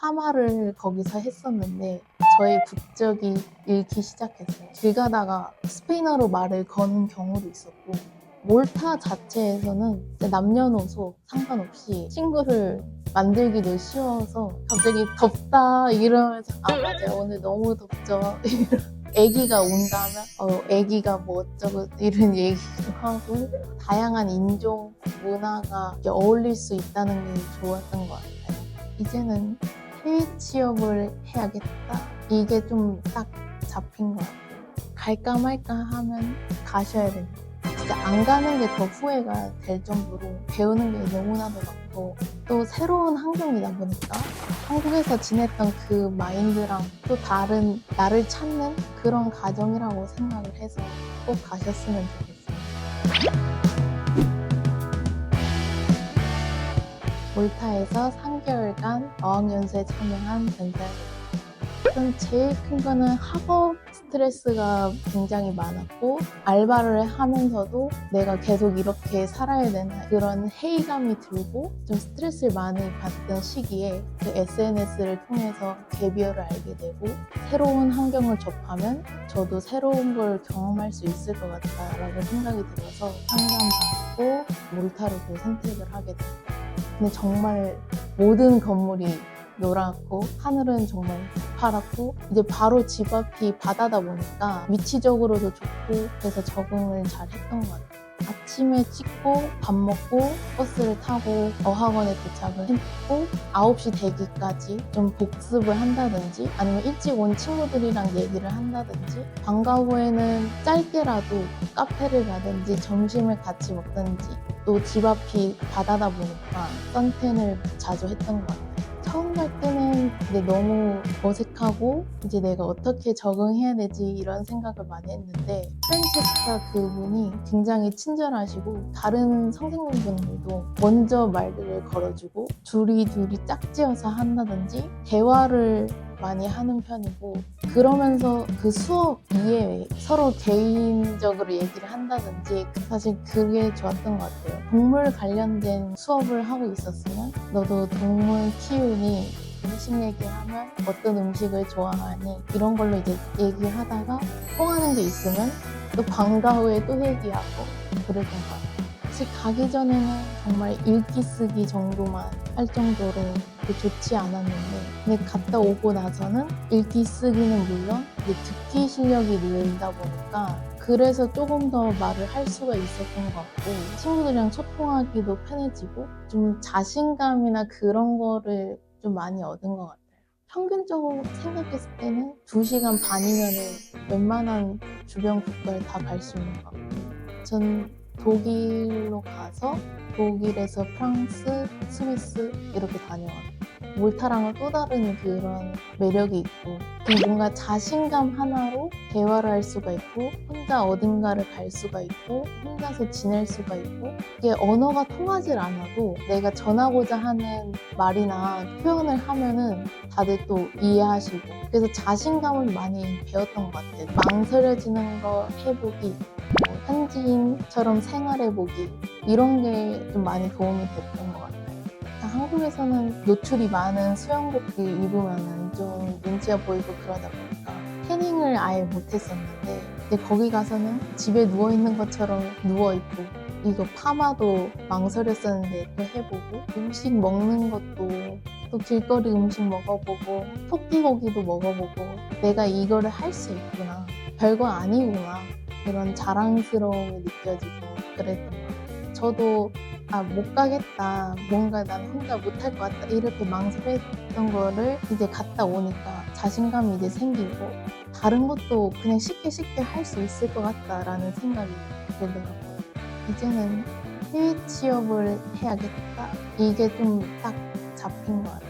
파마를 거기서 했었는데 저의 국적이 잃기 시작했어요. 길 가다가 스페인어로 말을 거는 경우도 있었고 몰타 자체에서는 남녀노소 상관없이 친구를 만들기도 쉬워서 갑자기 덥다 이러면서 아 맞아요 오늘 너무 덥죠 애기가 운다면 어 애기가 뭐 어쩌고 이런 얘기도 하고 다양한 인종 문화가 어울릴 수 있다는 게 좋았던 것 같아요 이제는 해외 취업을 해야겠다. 이게 좀 딱 잡힌 것 같아요. 갈까 말까 하면 가셔야 됩니다. 진짜 안 가는 게 더 후회가 될 정도로 배우는 게 너무나도 많고 또 새로운 환경이다 보니까 한국에서 지냈던 그 마인드랑 또 다른 나를 찾는 그런 과정이라고 생각을 해서 꼭 가셨으면 좋겠어요. 몰타에서 3개월간 어학연수에 참여한. 일단 제일 큰 거는 학업 스트레스가 굉장히 많았고 알바를 하면서도 내가 계속 이렇게 살아야 되나 그런 회의감이 들고 좀 스트레스를 많이 받던 시기에 그 SNS를 통해서 개비어를 알게 되고 새로운 환경을 접하면 저도 새로운 걸 경험할 수 있을 것 같다라고 생각이 들어서 상담받고 몰타로도 선택을 하게 됐어요. 근데 정말 모든 건물이 노랗고 하늘은 정말 파랗고 이제 바로 집 앞이 바다다 보니까 위치적으로도 좋고 그래서 적응을 잘 했던 것 같아요. 아침에 찍고 밥 먹고 버스를 타고 어학원에 도착을 했고 9시 되기까지 좀 복습을 한다든지 아니면 일찍 온 친구들이랑 얘기를 한다든지 방과 후에는 짧게라도 카페를 가든지 점심을 같이 먹든지 또 집 앞이 바다다 보니까 선탠을 자주 했던 것 같아요. 처음 갈 때는 근데 너무 어색하고 이제 내가 어떻게 적응해야 되지 이런 생각을 많이 했는데 프렌치스타 그분이 굉장히 친절하시고 다른 선생님분들도 먼저 말들을 걸어주고 둘이 둘이 짝지어서 한다든지 대화를 많이 하는 편이고 그러면서 그 수업 이외에 서로 개인적으로 얘기를 한다든지 사실 그게 좋았던 것 같아요. 동물 관련된 수업을 하고 있었으면 너도 동물 키우니 음식 얘기하면 어떤 음식을 좋아하니 이런 걸로 이제 얘기하다가 통하는 게 있으면 또 방과 후에 또 얘기하고 그랬던 것 같아요. 사실 가기 전에는 정말 읽기 쓰기 정도만 할 정도로 좋지 않았는데 근데 갔다 오고 나서는 읽기 쓰기는 물론 듣기 실력이 늘다 보니까 그래서 조금 더 말을 할 수가 있었던 것 같고 친구들이랑 소통하기도 편해지고 좀 자신감이나 그런 거를 좀 많이 얻은 것 같아요. 평균적으로 생각했을 때는 2시간 반이면 웬만한 주변 국가를 다 갈 수 있는 것 같고 전 독일로 가서 독일에서 프랑스, 스위스 이렇게 다녀왔어요. 몰타랑은 또 다른 그런 매력이 있고 그 뭔가 자신감 하나로 대화를 할 수가 있고 혼자 어딘가를 갈 수가 있고 혼자서 지낼 수가 있고 이게 언어가 통하질 않아도 내가 전하고자 하는 말이나 표현을 하면은 다들 또 이해하시고 그래서 자신감을 많이 배웠던 것 같아요. 망설여지는 거 해보기 뭐 현지인처럼 생활해보기 이런 게 좀 많이 도움이 됐던 것 같아요. 한국에서는 노출이 많은 수영복을 입으면 좀 눈치가 보이고 그러다 보니까 태닝을 아예 못했었는데 근데 거기 가서는 집에 누워 있는 것처럼 누워 있고 이거 파마도 망설였었는데 또 해보고 음식 먹는 것도 또 길거리 음식 먹어보고 토끼고기도 먹어보고 내가 이거를 할 수 있구나 별거 아니구나 그런 자랑스러움이 느껴지고 그랬던 것 같아요. 저도 아, 못 가겠다. 뭔가 난 혼자 못할 것 같다. 이렇게 망설였던 거를 이제 갔다 오니까 자신감이 이제 생기고 다른 것도 그냥 쉽게 쉽게 할 수 있을 것 같다라는 생각이 들더라고요. 이제는 해외 취업을 해야겠다. 이게 좀 딱 잡힌 것 같아요.